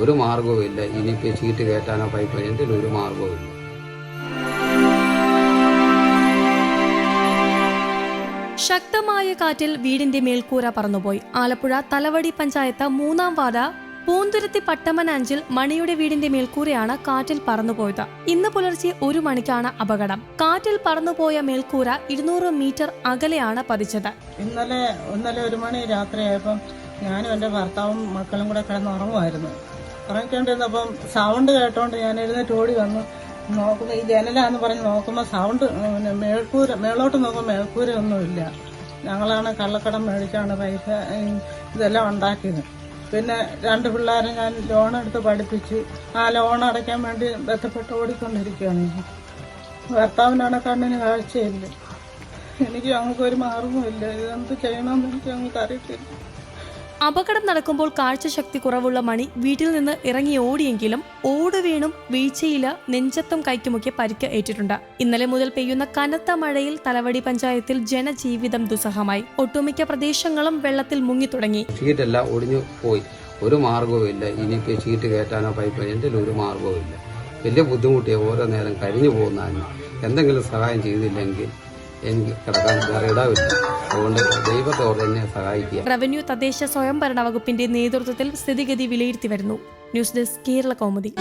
ഇനിയിപ്പോൾ ചീട്ട് കയറ്റാനോ പൈപ്പ് എന്തെങ്കിലും ഒരു മാർഗവും ഇല്ല ശക്തമായ കാറ്റിൽ വീടിന്റെ മേൽക്കൂര പറന്നുപോയി. ആലപ്പുഴ തലവടി പഞ്ചായത്ത് മൂന്നാം വാർഡ് പൂന്തുരത്തി പട്ടമനാഞ്ചിൽ മണിയുടെ വീടിന്റെ മേൽക്കൂരയാണ് കാറ്റിൽ പറന്നുപോയത്. ഇന്ന് പുലർച്ചെ ഒരു മണിക്കാണ് അപകടം. കാറ്റിൽ പറന്നുപോയ മേൽക്കൂര ഇരുന്നൂറ് മീറ്റർ അകലെയാണ് പതിച്ചത്. ഇന്നലെ ഇന്നലെ ഒരു മണി രാത്രിയായപ്പം ഞാനും എന്റെ ഭർത്താവും മക്കളും കൂടെ കിടന്ന് ഉറങ്ങുമായിരുന്നു. ഉറങ്ങിക്കൊണ്ടിരുന്നപ്പം സൗണ്ട് കേട്ടോണ്ട് ഞാൻ എഴുന്നേറ്റ് ഓടി വന്നു. നോക്കുമ്പോൾ ഈ ജനലാന്ന് പറഞ്ഞ് നോക്കുമ്പോൾ സൗണ്ട് പിന്നെ മേൽക്കൂര മേളോട്ട് നോക്കുമ്പോൾ മേൽക്കൂര ഒന്നുമില്ല. ഞങ്ങളാണ് കള്ളക്കടം മേടിച്ചാണ് പൈസ ഇതെല്ലാം ഉണ്ടാക്കിയത്. പിന്നെ രണ്ട് പിള്ളേരെ ഞാൻ ലോൺ എടുത്ത് പഠിപ്പിച്ച് ആ ലോൺ അടയ്ക്കാൻ വേണ്ടി ബന്ധപ്പെട്ട് ഓടിക്കൊണ്ടിരിക്കുകയാണ്. ഭർത്താവിനാണ് കണ്ണിന് കാഴ്ചയില്ല. എനിക്ക് ഞങ്ങൾക്ക് ഒരു മാർഗവുമില്ല. ഇതെന്ത് ചെയ്യണമെന്ന് എനിക്ക് ഞങ്ങൾക്ക് അറിയത്തില്ല. അപകടം നടക്കുമ്പോൾ കാഴ്ചശക്തി കുറവുള്ള മണി വീട്ടിൽ നിന്ന് ഇറങ്ങി ഓടിയെങ്കിലും ഓട് വീണും വീഴ്ചയില നെഞ്ചത്തും കൈക്കുമൊക്കെ പരിക്ക് ഏറ്റിട്ടുണ്ട്. ഇന്നലെ മുതൽ പെയ്യുന്ന കനത്ത മഴയിൽ തലവടി പഞ്ചായത്തിൽ ജനജീവിതം ദുസ്സഹമായി. ഒട്ടുമിക്ക പ്രദേശങ്ങളും വെള്ളത്തിൽ മുങ്ങി തുടങ്ങി ഒടിഞ്ഞു പോയി. ഒരു മാർഗവും ഇല്ല. ഇനിയിപ്പോൾ ചീട്ട് കയറ്റാനോ പൈപ്പ് ഒരു മാർഗവും ഇല്ല. വലിയ ബുദ്ധിമുട്ടിയ ഓരോ നേരം കഴിഞ്ഞു പോകുന്നതിന് എന്തെങ്കിലും സഹായം ചെയ്തില്ലെങ്കിൽ അതുകൊണ്ട് റവന്യൂ തദ്ദേശ സ്വയംഭരണ വകുപ്പിന്റെ നേതൃത്വത്തിൽ സ്ഥിതിഗതി വിലയിരുത്തി വരുന്നു. News desk Kerala Kaumudi.